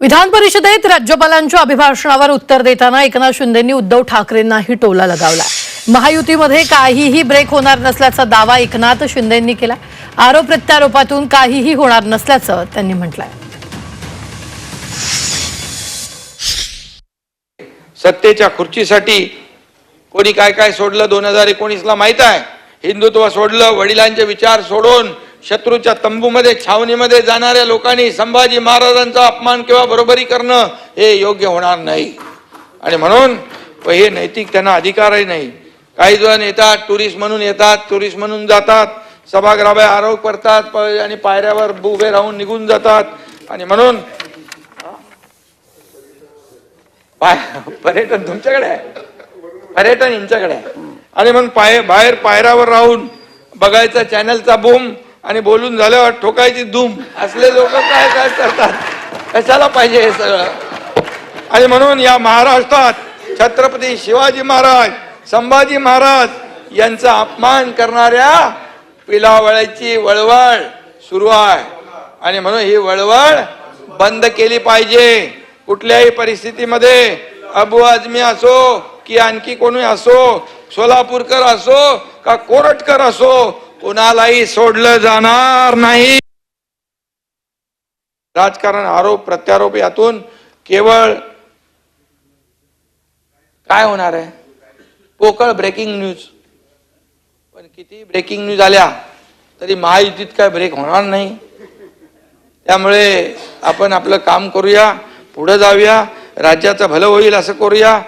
विधान परिषदेत राज्यपालांच्या अभिभाषणावर उत्तर देताना एकनाथ शिंदेंनी उद्धव ठाकरेंनाही टोला लगावला. महायुतीमध्ये काहीही ब्रेक होणार नसल्याचा दावा एकनाथ शिंदेंनी केला. आरोप प्रत्यारोपातून काहीही होणार नसल्याचं त्यांनी म्हटलंय. सत्तेच्या खुर्चीसाठी कोणी काय काय सोडलं दोन हजार एकोणीसला माहीत आहे. हिंदुत्व सोडलं वडिलांचे विचार सोडून शत्रूच्या तंबूमध्ये छावणीमध्ये जाणाऱ्या लोकांनी संभाजी महाराजांचा अपमान किंवा बरोबरी करणं हे योग्य होणार नाही. आणि म्हणून हे नैतिक त्यांना अधिकारही नाही. काही जण येतात टुरिस्ट म्हणून येतात टुरिस्ट म्हणून जातात सभागृहा आरोप करतात प- आणि पायऱ्यावर उभे राहून निघून जातात. आणि म्हणून पाय- पर्यटन तुमच्याकडे आहे. पर्यटन यांच्याकडे आहे. आणि म्हणून पाय बाहेर पायऱ्यावर राहून बघायचा चॅनलचा बूम आणि बोलून झाल्यावर ठोकायची धूम. असले लोक काय काय करतात? कशाला पाहिजे हे सगळं? आणि म्हणून या महाराष्ट्रात छत्रपती शिवाजी महाराज संभाजी महाराज यांचा अपमान करणाऱ्या पिलावळ्याची वळवळ सुरू आहे. आणि म्हणून ही वळवळ बंद केली पाहिजे. कुठल्याही परिस्थितीमध्ये अबू आजमी असो की आणखी कोणी असो सोलापूरकर असो का कोरटकर असो कुणालाही सोडलं जाणार नाही. राजकारण आरोप प्रत्यारोप यातून केवळ काय होणार आहे? पोकळ ब्रेकिंग न्यूज पण किती ब्रेकिंग न्यूज आल्या तरी महायुतीत काय ब्रेक होणार नाही. त्यामुळे आपण आपलं काम करूया पुढे जाऊया राज्याचं भलं होईल असं करूया.